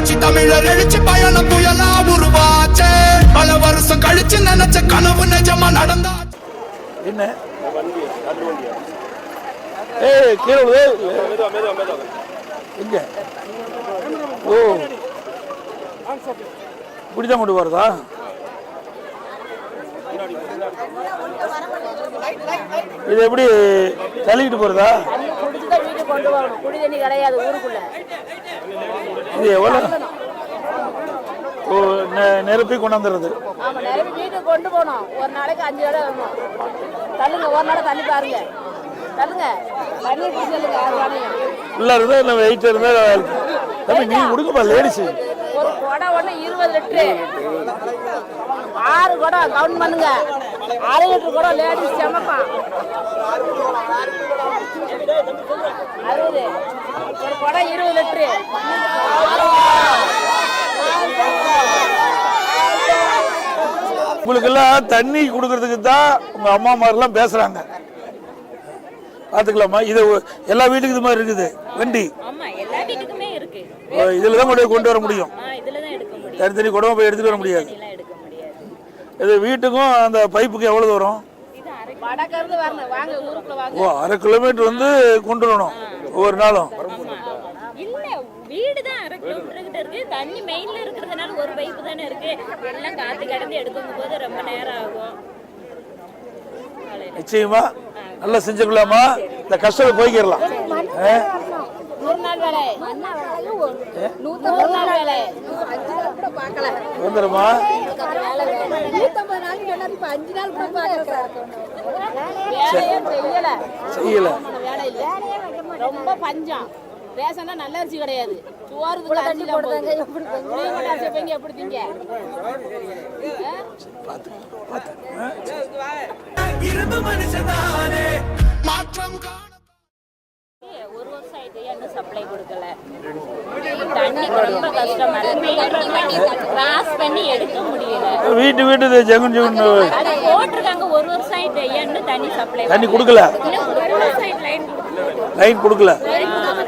புரட்சி தமிழர் எழுச்சி பயணம் புயலா உருவாச்சே. பல வருஷம் கழிச்சு நினைச்ச கனவு நிஜமா நடந்தா என்ன? ஏய் கீழே எங்க? ஓ. இப்படிதான் கொண்டு போறதா இது எப்படி தள்ளிக்கிட்டு போறதா? கொண்டு வரணும். குடி தண்ணி கிடையாது ஊருக்குள்ள. இது எவ்வளோ நிரப்பி கொண்டாந்துடுறது ஆமா நிறைய வீட்டுக்கு கொண்டு போகணும். ஒரு நாளைக்கு அஞ்சு தடவை வரணும் தள்ளுங்க ஒரு நாள் தண்ணி பாருங்க. தள்ளுங்க. தண்ணி உள்ள இருந்தா இல்லை வெயிட் இருந்தா தம்பி நீ கொடுங்கப்பா லேடிஸ் ஒரு குடம் ஒன்று இருபது லிட்டரு. ஆறு குடம் கவுண்ட் பண்ணுங்க. அரை லிட்டர் குடம் லேடிஸ் செமப்பான் அறுபது. ஒரு குடம் இருபது லிட்டரு. உங்களுக்கெல்லாம் தண்ணி கொடுக்கறதுக்கு தான் உங்க அம்மா மாதிரிலாம் பேசுறாங்க. பாத்துக்கலாமா? இது எல்லா வீட்டுக்கும் இது மாதிரி இருக்குது. வண்டி. ஆமா எல்லா வீட்டுக்குமே இருக்கு. ஓ, இதுல தான் கொண்டு கொண்டு வர முடியும். ஆ இதுல தான் எடுக்க முடியும். தனித்தனி குடம்பு போய் எடுத்துட்டு வர முடியாது. எல்லாம் எடுக்க முடியாது. இது வீட்டுக்கும் அந்த பைப்புக்கு எவ்வளவு தூரம்? வடக்கிருந்து வரணும். வாங்க ஊருக்குள்ள வாங்க. ஓ அரை கிலோமீட்டர் வந்து கொண்டு வரணும். ஒவ்வொரு நாளும். இல்ல வீடு தான் அரை கிலோமீட்டர் கிட்ட இருக்கு. தண்ணி மெயின்ல இருக்கிறதுனால ஒரு பைப்பு தானே இருக்கு. எல்லாம் காத்து கடந்து எடுக்கும் போது ரொம்ப நேரம் ஆகும். நிச்சயமா. நல்லா செஞ்சுக்கலாமா? இந்த கஷ்டத்தை போய்க்கிடலாம். ஆ? நூறு நாள் வேலை. நூத்தம்பது நாள் வேலை. வந்துடுமா? நூத்தம்பது நாள் சொன்னாரு இப்ப அஞ்சு நாள் கூட பார்க்கல வேலையே செய்யல. செய்யல. வேலை இல்ல. ரொம்ப பஞ்சம். ரேஷன்னா நல்ல அரிசி கிடையாது. அரிசி போடுறாங்க எப்படி புளிய அரிசி வைங்க எப்படி திங்க? இரும்பு மனுஷனானே மாற்றம் காண ஒரு வருஷம் ஆயிட்டு இன்னும் சப்ளை கொடுக்கல? தண்ணி ரொம்ப கஷ்டமா இருக்கு. கிராஸ் பண்ணி எடுக்க முடியல. வீட்டு வீட்டு ஜெகன் ஜெகன் போட்டிருக்காங்க ஒரு வருஷம் ஆயிட்டு இன்னும் தண்ணி சப்ளை தண்ணி கொடுக்கல. லைன் லைன் கொடுக்கல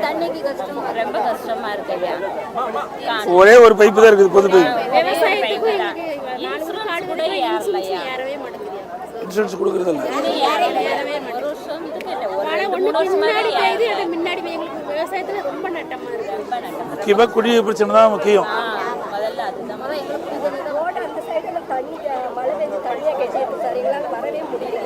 தண்ணிக்கு கஷ்டமா ரொம்ப கஷ்டமா இருக்கு ஐயா. கா- ஒரே ஒரு பைப்பு தான் இருக்குது பொது பைப்பு விவசாயத்துக்கு இன்சூரன்ஸ் கொடுக்கறது இல்லை. முக்கியமாக குடி பிரச்சனை தான் முக்கியம். மழை பெஞ்சு வரவே முடியல.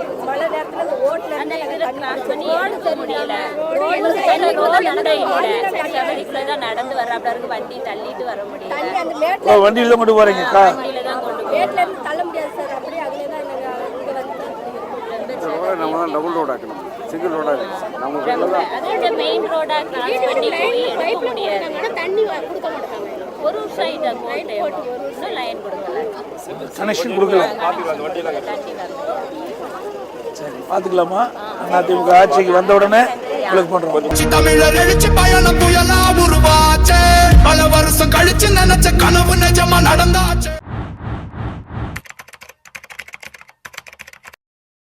வண்டியில் தான் கொண்டு போகிறீங்க கா வண்டியில தான் கொண்டு போய் மேட்ல இருந்து தள்ள முடியாது சார். அப்படியே அதுல தான் நாங்க இங்க வந்து நம்ம தான் டபுள் ரோட் ஆக்கணும். சிங்கிள் ரொம்ப அது மெயின் ரோடா பண்ணி போய் எடுக்க முடியாது. தண்ணி கொடுக்க மாட்டாங்க. ஒரு லைன் கொடுக்கல. கனெக்ஷன் கொடுக்கல. தண்ணி வரல சரி பார்த்துக்கலாமா? அதிமுக ஆட்சிக்கு வந்த உடனே உங்களுக்கு பண்ணுறோம் தமிழர் எழுச்சி பயணம் புயலா உருவாச்சே. பல வருஷம் கழிச்சு நினைச்ச கனவு நிஜமா நடந்தாச்சு.